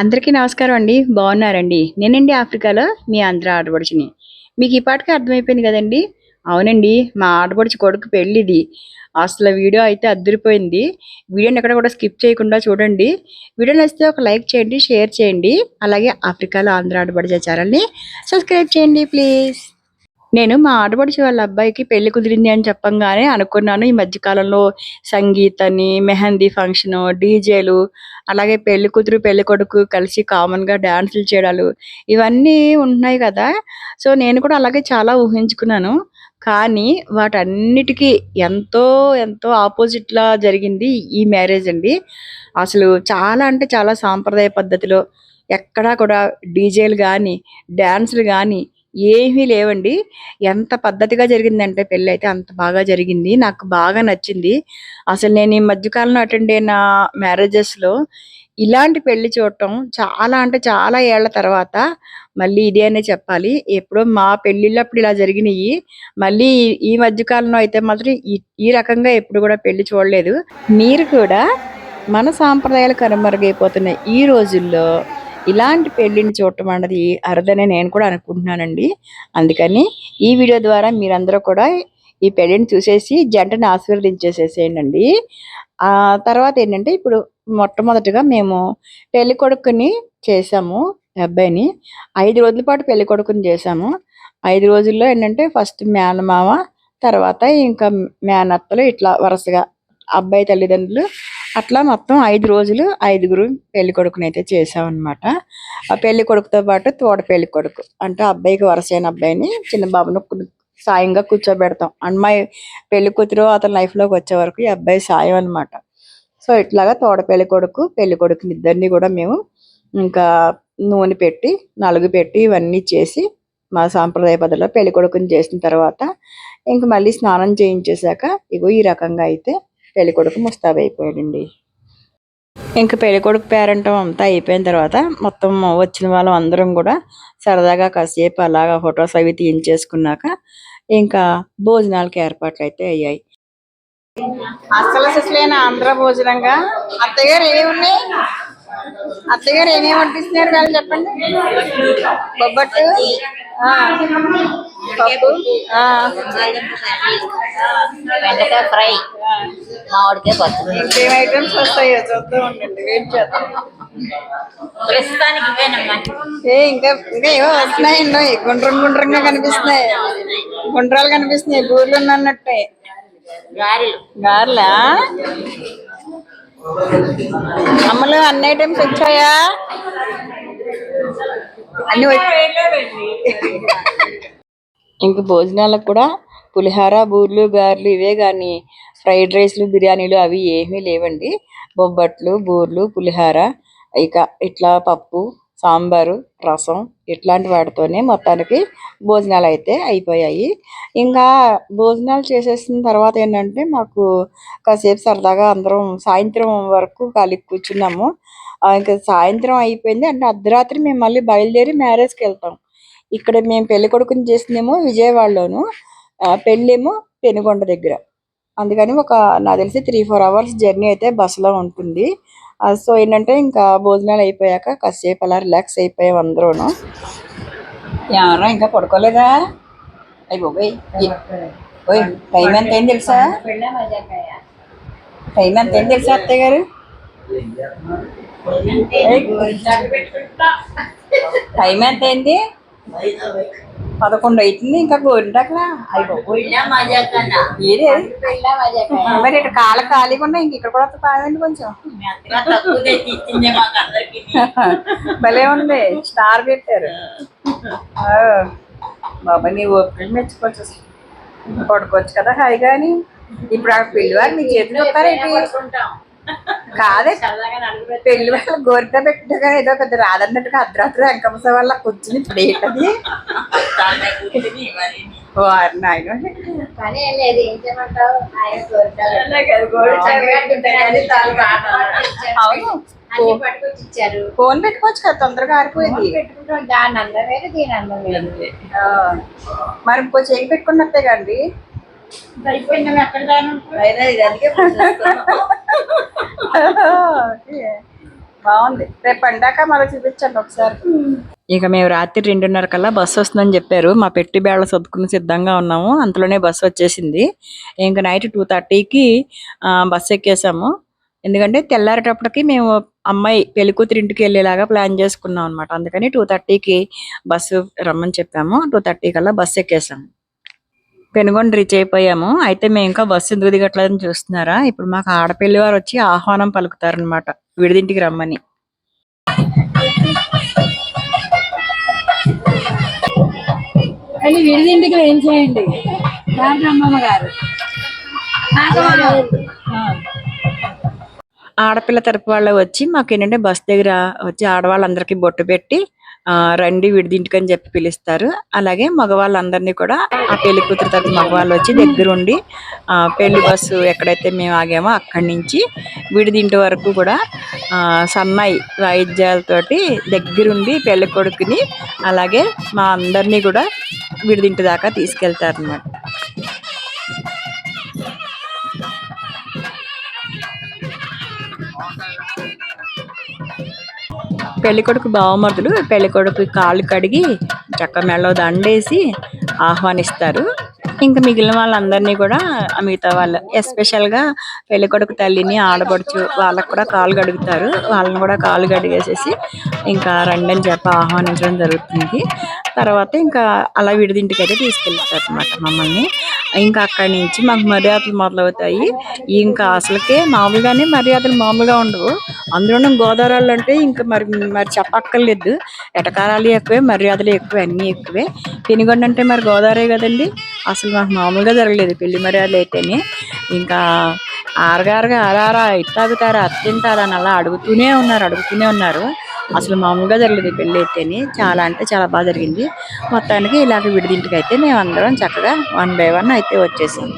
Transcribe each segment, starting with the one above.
అందరికీ నమస్కారం అండి. బాగున్నారండి. నేనండి ఆఫ్రికాలో మీ ఆంధ్ర ఆడబడుచుని మీకు ఈ పాటకి అర్థమైపోయింది కదండి? అవునండి. మా ఆడబడుచు కొడుకు పెళ్ళిది. అసలు వీడియో అయితే అద్దరిపోయింది. వీడియోని ఎక్కడ కూడా స్కిప్ చేయకుండా చూడండి. వీడియో నచ్చితే ఒక లైక్ చేయండి షేర్ చేయండి. అలాగే ఆఫ్రికాలో ఆంధ్ర ఆడపడిచే ఛానల్ని సబ్స్క్రైబ్ చేయండి ప్లీజ్. నేను మా ఆడపడుచు వాళ్ళ అబ్బాయికి పెళ్ళి కుదిరింది అని చెప్పంగానే అనుకున్నాను. ఈ మధ్యకాలంలో సంగీత్ అని మెహందీ ఫంక్షన్ డీజేలు అలాగే పెళ్ళి కూతురు పెళ్ళి కొడుకు కలిసి కామన్గా డాన్సులు చేయడాలు ఇవన్నీ ఉంటున్నాయి కదా. సో నేను కూడా అలాగే చాలా ఊహించుకున్నాను. కానీ వాటన్నిటికీ ఎంతో ఎంతో ఆపోజిట్ లా జరిగింది ఈ మ్యారేజ్ అండి. అసలు చాలా అంటే చాలా సాంప్రదాయ పద్ధతిలో ఎక్కడా కూడా డీజేలు కానీ డ్యాన్సులు కానీ ఏమీ లేవండి. ఎంత పద్ధతిగా జరిగిందంటే పెళ్ళి అయితే అంత బాగా జరిగింది. నాకు బాగా నచ్చింది. అసలు నేను ఈ మధ్యకాలంలో అటెండ్ అయిన మ్యారేజెస్లో ఇలాంటి పెళ్ళి చూడటం చాలా అంటే చాలా ఏళ్ళ తర్వాత మళ్ళీ ఇదే అనే చెప్పాలి. ఎప్పుడో మా పెళ్ళిళ్ళప్పుడు ఇలా జరిగినాయి. మళ్ళీ ఈ- మధ్యకాలంలో అయితే మాత్రం ఈ ఈ రకంగా ఎప్పుడు కూడా పెళ్ళి చూడలేదు. మీరు కూడా మన సాంప్రదాయాలు కనుమరుగైపోతున్న ఈ రోజుల్లో ఇలాంటి పెళ్ళిని చూడటం అన్నది అరుదనే నేను కూడా అనుకుంటున్నానండి. అందుకని ఈ వీడియో ద్వారా మీరందరూ కూడా ఈ పెళ్ళిని చూసేసి జంటని ఆశీర్వదించేసేసేయండి ఆ తర్వాత ఏంటంటే ఇప్పుడు మొట్టమొదటిగా మేము పెళ్ళి కొడుకుని చేసాము అబ్బాయిని. ఐదు రోజుల పాటు పెళ్ళి కొడుకుని చేసాము ఐదు రోజుల్లో ఏంటంటే ఫస్ట్ మేనమామ తర్వాత ఇంకా మేనత్తలు ఇట్లా వరుసగా అబ్బాయి తల్లిదండ్రులు అట్లా మొత్తం ఐదు రోజులు ఐదుగురు పెళ్ళి కొడుకుని అయితే చేసామన్నమాట ఆ పెళ్ళి కొడుకుతో పాటు తోడ పెళ్ళి కొడుకు. అంటే అబ్బాయికి వరసైన అబ్బాయిని చిన్న బాబును సాయంగా కూర్చోబెడతాం. అమ్మాయి పెళ్ళి కూతురు అతని లైఫ్లోకి వచ్చే వరకు ఈ అబ్బాయి సాయం అనమాట సో ఇట్లాగా తోడ పెళ్ళి కొడుకు పెళ్ళి కొడుకుని ఇద్దరిని కూడా మేము ఇంకా నూనె పెట్టి నలుగు పెట్టి ఇవన్నీ చేసి మా సాంప్రదాయ పద్ధతిలో పెళ్ళి కొడుకుని చేసిన తర్వాత ఇంక మళ్ళీ స్నానం చేయించేశాక ఇగో ఈ రకంగా అయితే పెళ్ళి కొడుకు ముస్తాబు అయిపోయాడండి. ఇంకా పెళ్ళి కొడుకు పేరంటం అంతా అయిపోయిన తర్వాత మొత్తం వచ్చిన వాళ్ళం అందరం కూడా సరదాగా కాసేపు అలాగా ఫొటోస్ అవి తీయించేసుకున్నాక ఇంకా భోజనాలకి ఏర్పాట్లు అయితే అయ్యాయి. అసలు అసలైన ఆంధ్ర భోజనంగా? అత్తగారు ఏమి ఉన్నాయి? అత్తగారు గారు ఏమేమి వడ్డిస్తున్నారు వాళ్ళు చెప్పండి? బొబ్బట్టు? పప్పు ఫ్రై మామిడికాయ పచ్చడి. ఇంకేం ఐటమ్స్ వస్తాయో చూస్తూ ఉండండి వెయిట్ చేద్దాం. ప్రస్తుతానికి ఇవేనమ్మా ఏ ఇంకా ఇంకా ఏవో వస్తున్నాయి ఎన్నో గుండ్రం గుండ్రంగా కనిపిస్తున్నాయి. గుండ్రాలు కనిపిస్తున్నాయి బూర్లు ఉన్నట్టే గారెలు. గార్లా? అమ్మలు అన్ని ఐటమ్స్ వచ్చాయా? అన్ని ఇంక భోజనాలకు కూడా పులిహార బూర్లు గారెలు ఇవే కానీ ఫ్రైడ్ రైస్లు బిర్యానీలు అవి ఏమీ లేవండి. బొబ్బట్లు బూర్లు పులిహార ఇక ఇట్లా పప్పు సాంబారు రసం ఇట్లాంటి వాటితోనే మొత్తానికి భోజనాలు అయితే అయిపోయాయి. ఇంకా భోజనాలు చేసేసిన తర్వాత ఏంటంటే మాకు కాసేపు సరదాగా అందరం సాయంత్రం వరకు ఖాళీ కూర్చున్నాము. ఇంకా సాయంత్రం అయిపోయింది. అంటే అర్ధరాత్రి మేము మళ్ళీ బయలుదేరి మ్యారేజ్కి వెళ్తాం. ఇక్కడ మేము పెళ్ళి కొడుకుని చేసిందేమో విజయవాడలోను పెళ్ళేమో పెనుగొండ దగ్గర. అందుకని ఒక నాకు తెలిసి త్రీ ఫోర్ అవర్స్ జర్నీ అయితే బస్సులో ఉంటుంది. సో ఏంటంటే ఇంకా భోజనాలు అయిపోయాక కాసేపు అలా రిలాక్స్ అయిపోయాం అందరూను ఎవరా ఇంకా పడుకోలేదా? ఓయ్ టైం ఎంత ఏం తెలుసా? టైం ఎంత ఏం తెలుసా అత్తయ్య గారు? టైం ఎంత అయింది? పదకొండు అవుతుంది ఇంకా గోరింటాకలా ఏది మరి ఇటు కాళ్ళ ఖాళీగా ఉన్నాయి ఇంక ఇక్కడ కూడా కాదండి కొంచెం. భలే ఉంది స్టార్ పెట్టారు. బాబా నీ ఓపిక మెచ్చుకోవచ్చు. పడుకోవచ్చు కదా హాయిగా అని ఇప్పుడు ఆ పెళ్ళి వారు మీ చేతులు చూస్తారేంటి కాదే. పెళ్ళి వాళ్ళు గోరిట పెట్టుగా ఏదో పెద్ద రాదన్నట్టుగా అర్ధరాత్రి అంకమ్మ వల్ల కూర్చుని వారి నాయన. ఆయన అవును. ఫోన్ పెట్టుకోవచ్చు కదా తొందరగా ఆరిపోయింది. మరి ఇంకో చేయి పెట్టుకున్నట్టే కండి బాగుంది. రేపు పండాక మళ్ళీ చూపించండి ఒకసారి. ఇక మేము రాత్రి రెండున్నర కల్లా బస్సు వస్తుందని చెప్పారు. మా పెట్టి బేళ్ళ సర్దుకుని సిద్ధంగా ఉన్నాము. అంతలోనే బస్సు వచ్చేసింది. ఇంకా నైట్ టూ థర్టీకి బస్సు ఎక్కేసాము. ఎందుకంటే తెల్లారేటప్పటికి మేము అమ్మాయి పెళ్ళి కూతురు ఇంటికి వెళ్ళేలాగా ప్లాన్ చేసుకున్నాం అనమాట అందుకని టూ థర్టీకి బస్సు రమ్మని చెప్పాము. టూ థర్టీ కల్లా బస్సు ఎక్కేసాము. పెనుగొండ రీచ్ అయిపోయాము. అయితే మేము ఇంకా బస్సు ఎందుకు దిగట్లేదని చూస్తున్నారా? ఇప్పుడు మాకు ఆడపిల్లి వారు వచ్చి ఆహ్వానం పలుకుతారనమాట విడిదింటికి రమ్మని. విడిదింటికి ఏం చేయండి? గారు. ఆడపిల్ల తరపు వాళ్ళు వచ్చి మాకు ఏంటంటే బస్ దగ్గర వచ్చి ఆడవాళ్ళందరికీ బొట్టు పెట్టి రండి విడిదింటికి అని చెప్పి పిలుస్తారు. అలాగే మగవాళ్ళందరినీ కూడా ఆ పెళ్ళి కూతురు తరపు మగవాళ్ళు వచ్చి దగ్గరుండి పెళ్ళి బస్సు ఎక్కడైతే మేము ఆగామో అక్కడి నుంచి విడిదింటి వరకు కూడా సన్నాయి వాయిద్యాలతోటి దగ్గరుండి పెళ్ళి కొడుకుని అలాగే మా అందరినీ కూడా విడిదింటి దాకా తీసుకెళ్తారు అన్నమాట పెళ్ళికొడుకు బావమరుదులు పెళ్ళికొడుకు కాళ్ళు కడిగి చక్క మెళ్ళో దండేసి ఆహ్వానిస్తారు. ఇంకా మిగిలిన వాళ్ళందరినీ కూడా మిగతా వాళ్ళు ఎస్పెషల్గా పెళ్ళికొడుకు తల్లిని ఆడపడుచు వాళ్ళకు కూడా కాలు కడుగుతారు. వాళ్ళని కూడా కాలు కడిగేసేసి ఇంకా రండి అని చెప్పి ఆహ్వానించడం జరుగుతుంది. తర్వాత ఇంకా అలా విడిదింటికి అయితే తీసుకెళ్తారు అనమాట మమ్మల్ని. ఇంకా అక్కడి నుంచి మాకు మర్యాదలు మొదలవుతాయి. ఇంకా అసలుకే మామూలుగానే మర్యాదలు మామూలుగా ఉండవు. అందులోనూ గోదావరి అంటే ఇంకా మరి మరి చెప్పక్కర్లేదు. ఎటకారాలు ఎక్కువే మర్యాదలు ఎక్కువే అన్నీ ఎక్కువే. పెనుగొండ అంటే మరి గోదావరి కదండి. అసలు మాకు మామూలుగా జరగలేదు పెళ్ళి మర్యాదలు అయితేనే. ఇంకా ఆరగారుగా ఆరారా ఇట్టాగుతారా అత్తింటారా అని అలా అడుగుతూనే ఉన్నారు అడుగుతూనే ఉన్నారు. అసలు మామూలుగా జరగలేదు ఈ పెళ్ళి అయితేనే. చాలా అంటే చాలా బాగా జరిగింది. మొత్తానికి ఇలాంటి విడిదింటికి అయితే మేము అందరం చక్కగా వన్ బై వన్ అయితే వచ్చేసాం.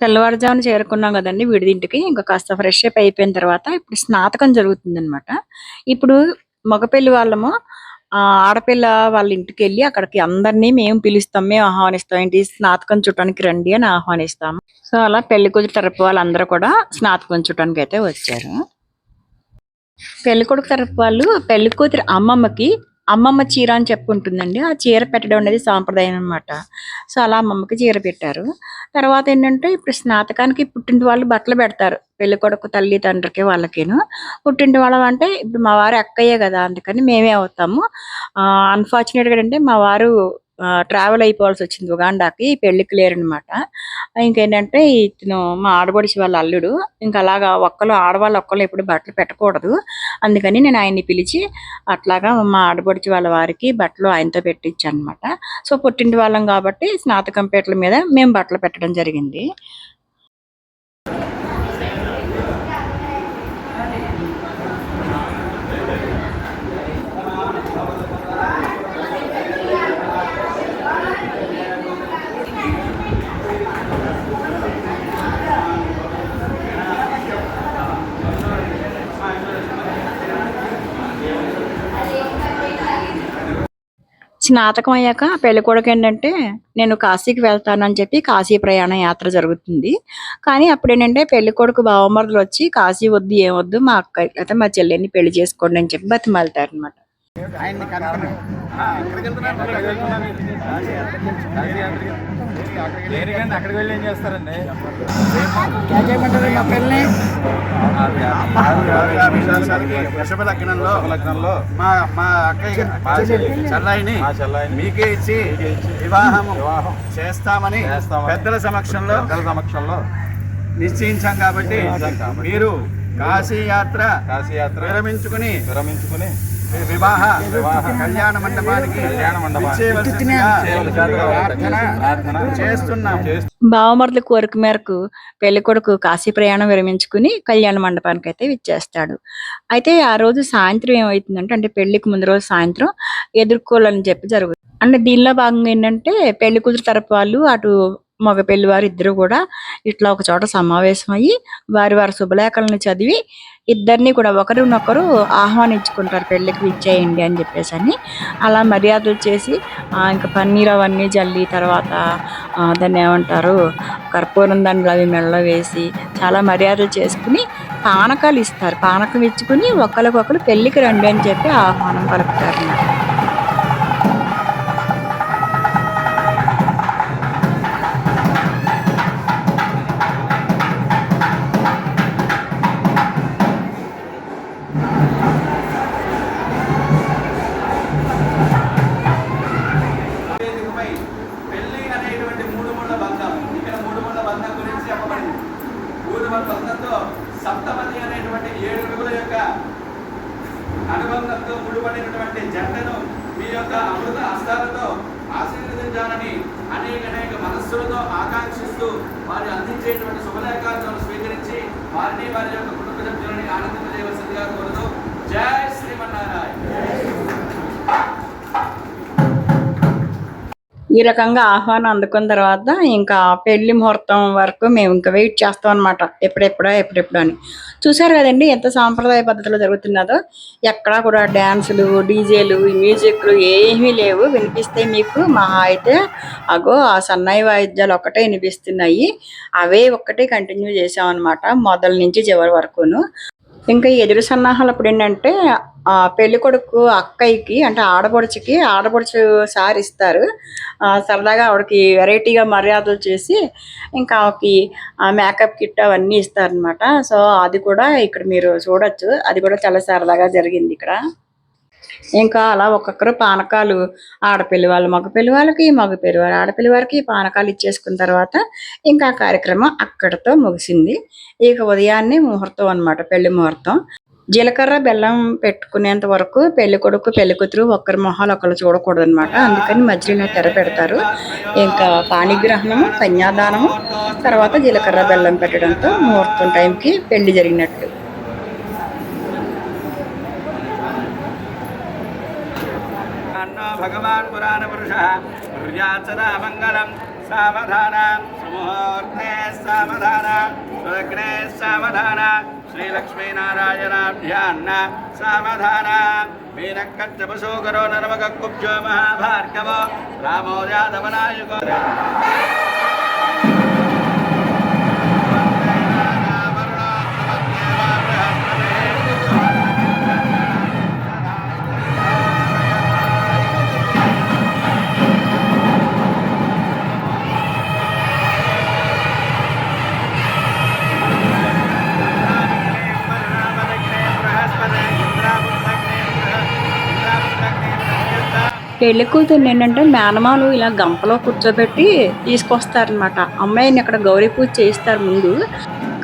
తెల్లవారుజామున చేరుకున్నాం కదండి విడిదింటికి. ఇంకా కాస్త ఫ్రెష్ అప్ అయిపోయిన తర్వాత ఇప్పుడు స్నాతకం జరుగుతుంది అనమాట ఇప్పుడు మగపెళ్ళి వాళ్ళము ఆ ఆడపిల్ల వాళ్ళ ఇంటికి వెళ్ళి అక్కడికి అందరినీ మేము పిలుస్తాం మేము ఆహ్వానిస్తాం. ఏంటి? స్నాతకం చూడటానికి రండి అని ఆహ్వానిస్తాం. సో అలా పెళ్ళి కూతురు తరపు వాళ్ళందరూ కూడా స్నాతకం చూడటానికి అయితే వచ్చారు. పెళ్ళి కొడుకు తరపు వాళ్ళు పెళ్ళి కూతురు అమ్మమ్మకి అమ్మమ్మ చీర అని చెప్పుకుంటుందండి ఆ చీర పెట్టడం అనేది సాంప్రదాయం అన్నమాట. సో అలా అమ్మమ్మకి చీర పెట్టారు. తర్వాత ఏంటంటే ఇప్పుడు స్నాతకానికి పుట్టింటి వాళ్ళు బట్టలు పెడతారు. పెళ్ళి కొడుకు తల్లి తండ్రికి వాళ్ళకిను. పుట్టింటి వాళ్ళం అంటే ఇప్పుడు మా వారు అక్కయ్యే కదా అందుకని మేమే అవుతాము. అన్ఫార్చునేట్గా అంటే మా వారు ట్రావెల్ అయిపోవాల్సి వచ్చింది ఉగాండాకి పెళ్ళికి లేరనమాట. ఇంకేంటంటే ఇతను మా ఆడబడిచి వాళ్ళ అల్లుడు ఇంకా అలాగా ఒక్కరు ఆడవాళ్ళు ఒక్కరు ఎప్పుడు బట్టలు పెట్టకూడదు. అందుకని నేను ఆయన్ని పిలిచి అట్లాగా మా ఆడబడిచి వాళ్ళ వారికి బట్టలు ఆయనతో పెట్టించాను అనమాట సో పుట్టింటి వాళ్ళం కాబట్టి స్నాతకం పీటల మీద మేము బట్టలు పెట్టడం జరిగింది. స్నాతకం అయ్యాక పెళ్ళి కొడుకు ఏంటంటే నేను కాశీకి వెళ్తానని చెప్పి కాశీ ప్రయాణ యాత్ర జరుగుతుంది. కానీ అప్పుడు ఏంటంటే పెళ్ళి కొడుకు బావమరుదులు వచ్చి కాశీ వద్దు ఏం వద్దు మా అక్క అయితే మా చెల్లెని పెళ్ళి చేసుకోండి అని చెప్పి బతిమాలుతారు అనమాట దేనికండి? అక్కడికి వెళ్ళి ఏం చేస్తారండి? వృషభ లగ్నంలో లగ్నంలో మా మా అక్కయ్య మా చెల్లి. చల్లాయిని మా మీకే ఇచ్చి వివాహము వివాహం చేస్తామని పెద్దల సమక్షంలో పెద్దల సమక్షంలో నిశ్చయించాం కాబట్టి మీరు కాశీ యాత్ర కాశీ యాత్ర విరమించుకుని విరమించుకుని వివాహ వివాహ కళ్యాణ మండపానికి కళ్యాణ మండపానికి విచ్చేయవలసిందిగా ప్రార్థన ప్రార్థన చేస్తున్నాం బావమరుదుల కోరిక మేరకు పెళ్ళి కొడుకు కాశీ ప్రయాణం విరమించుకుని కళ్యాణ మండపానికి అయితే విచ్చేస్తాడు. అయితే ఆ రోజు సాయంత్రం ఏమవుతుందంటే అంటే పెళ్ళికి ముందు రోజు సాయంత్రం ఎదుర్కోవాలని చెప్పి జరుగుతుంది. అంటే దీనిలో భాగంగా ఏంటంటే పెళ్ళి కూతురు తరపు వాళ్ళు అటు మగ పెళ్ళి వారు ఇద్దరు కూడా ఇట్లా ఒక చోట సమావేశం అయ్యి వారి వారి శుభలేఖలను చదివి ఇద్దరిని కూడా ఒకరినొకరు ఆహ్వానించుకుంటారు పెళ్ళికి ఇచ్చేయండి అని చెప్పేసి అని అలా మర్యాదలు చేసి ఇంకా పన్నీర్ అవన్నీ జల్లి తర్వాత దాన్ని ఏమంటారు కర్పూరం దండలు అవి మెడలో వేసి చాలా మర్యాదలు చేసుకుని పానకాలు ఇస్తారు. పానకం ఇచ్చుకుని ఒకరికొకరు పెళ్ళికి రండి అని చెప్పి ఆహ్వానం పలుకుతారు యొక్క అమృత హస్తాలతో ఆశీర్వదించాలని అనేక అనేక మనస్సులతో ఆకాంక్షిస్తూ వారు అందించేటువంటి శుభలేఖాలను స్వీకరించి వారిని వారి యొక్క కుటుంబ సభ్యులని ఆనందింపజేయవలసిందిగా కోరుతూ జై ఈ రకంగా ఆహ్వానం అందుకున్న తర్వాత ఇంకా పెళ్ళి ముహూర్తం వరకు మేము ఇంకా వెయిట్ చేస్తాం అనమాట ఎప్పుడెప్పుడా ఎప్పుడెప్పుడు అని. చూసారు కదండి ఎంత సాంప్రదాయ పద్ధతిలో జరుగుతున్నదో? ఎక్కడా కూడా డ్యాన్సులు డీజేలు మ్యూజిక్లు ఏమీ లేవు. వినిపిస్తే మీకు మహా అయితే అగో ఆ సన్నాయి వాయిద్యాలు ఒక్కటే వినిపిస్తున్నాయి. అవే ఒక్కటే కంటిన్యూ చేసాం అనమాట మొదల నుంచి చివరి వరకును. ఇంకా ఎదురు సన్నాహాలు అప్పుడు ఏంటంటే ఆ పెళ్ళి కొడుకు అక్కయ్యకి అంటే ఆడపడుచుకి ఆడపడుచు సారి ఇస్తారు. సరదాగా ఆవిడకి వెరైటీగా మర్యాదలు చేసి ఇంకా ఆవిడకి ఆ మేకప్ కిట్ అవన్నీ ఇస్తారనమాట సో అది కూడా ఇక్కడ మీరు చూడొచ్చు. అది కూడా చాలా సరదాగా జరిగింది ఇక్కడ. ఇంకా అలా ఒక్కొక్కరు పానకాలు ఆడపిల్లి వాళ్ళు మగ పిల్లవాళ్ళకి మగ పిల్లవాళ్ళు ఆడపిల్లి వారికి పానకాలు ఇచ్చేసుకున్న తర్వాత ఇంకా కార్యక్రమం అక్కడితో ముగిసింది. ఇక ఉదయాన్నే ముహూర్తం అన్నమాట పెళ్ళి ముహూర్తం. జీలకర్ర బెల్లం పెట్టుకునేంత వరకు పెళ్ళి కొడుకు పెళ్ళి కూతురు ఒక్కరి మొహాలు ఒకరు చూడకూడదు అనమాట అందుకని మధ్యలో తెర పెడతారు. ఇంకా పాణిగ్రహణము కన్యాదానము తర్వాత జీలకర్ర బెల్లం పెట్టడంతో ముహూర్తం టైంకి పెళ్ళి జరిగినట్టు అన్నో భగవాన్ పురాణ పురుష మంగళం సావధాన సుముహూర్తే సావధాన సులగ్నే సావధాన శ్రీలక్ష్మీనారాయణాభ్యాన్న సావధాన మీనక్కచ్చపశోకరో నరమక కుబ్జో మహాభార్గవో రామో యాదవనాయుగో పెళ్ళి కూతురు ఏంటంటే మేనమాలు ఇలా గంపలో కూర్చోబెట్టి తీసుకొస్తారనమాట అమ్మాయిని అక్కడ గౌరీ పూజ చేయిస్తారు ముందు.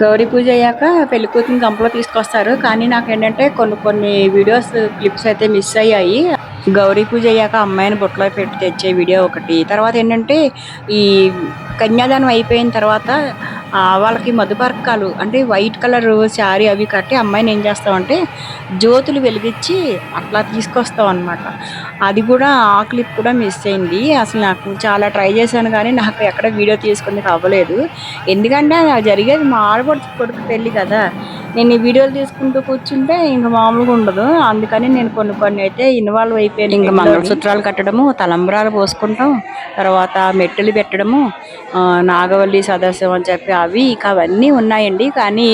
గౌరీ పూజ అయ్యాక పెళ్ళి కూతురిని గంపలో తీసుకొస్తారు. కానీ నాకు ఏంటంటే కొన్ని కొన్ని వీడియోస్ క్లిప్స్ అయితే మిస్ అయ్యాయి. గౌరీ పూజ అయ్యాక అమ్మాయిని బుట్టలో పెట్టి తెచ్చే వీడియో ఒకటి. తర్వాత ఏంటంటే ఈ కన్యాదానం అయిపోయిన తర్వాత వాళ్ళకి మధుపర్కాలు అంటే వైట్ కలర్ శారీ అవి కట్టి అమ్మాయిని ఏం చేస్తామంటే జ్యోతులు వెలిగించి అట్లా తీసుకొస్తాం అనమాట అది కూడా ఆ క్లిప్ కూడా మిస్ అయింది. అసలు నాకు చాలా ట్రై చేశాను కానీ నాకు ఎక్కడ వీడియో తీసుకుంది అవ్వలేదు. ఎందుకంటే అది జరిగేది మా ఆడపడుచు కొడుకు పెళ్ళి కదా. నేను ఈ వీడియోలు తీసుకుంటూ కూర్చుంటే ఇంకా మామూలుగా ఉండదు. అందుకని నేను కొన్ని కొన్ని అయితే ఇన్వాల్వ్ అయిపోయాను ఇంకా మంగళసూత్రాలు కట్టడము తలంబరాలు పోసుకుంటాం తర్వాత మెట్టెలు పెట్టడము నాగవల్లి సదస్యం అని చెప్పి అవి ఇక అవన్నీ ఉన్నాయండి. కానీ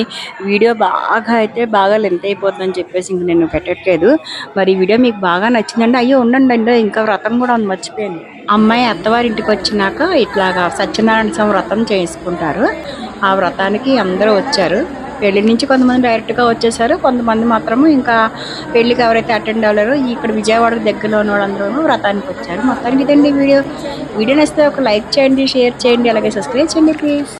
వీడియో బాగా అయితే బాగా లెంత్ అయిపోతుందని చెప్పేసి ఇంక నేను పెట్టట్లేదు. మరి ఈ వీడియో మీకు బాగా నచ్చిందండి అయ్యో ఉండండి అండి. ఇంకా వ్రతం కూడా ఉంది మర్చిపోయాను. అమ్మాయి అత్తవారింటికి వచ్చినాక ఇట్లాగా సత్యనారాయణ స్వామి వ్రతం చేసుకుంటారు. ఆ వ్రతానికి అందరూ వచ్చారు. పెళ్ళి నుంచి కొంతమంది డైరెక్ట్గా వచ్చేసారు. కొంతమంది మాత్రము ఇంకా పెళ్ళికి ఎవరైతే అటెండ్ అవ్వలేరో ఇక్కడ విజయవాడ దగ్గరలో ఉన్న వాళ్ళందరూ వ్రతానికి వచ్చారు. మొత్తానికి ఇదండి వీడియో. వీడియో నచ్చితే ఒక లైక్ చేయండి షేర్ చేయండి అలాగే సబ్స్క్రైబ్ చేయండి ప్లీజ్.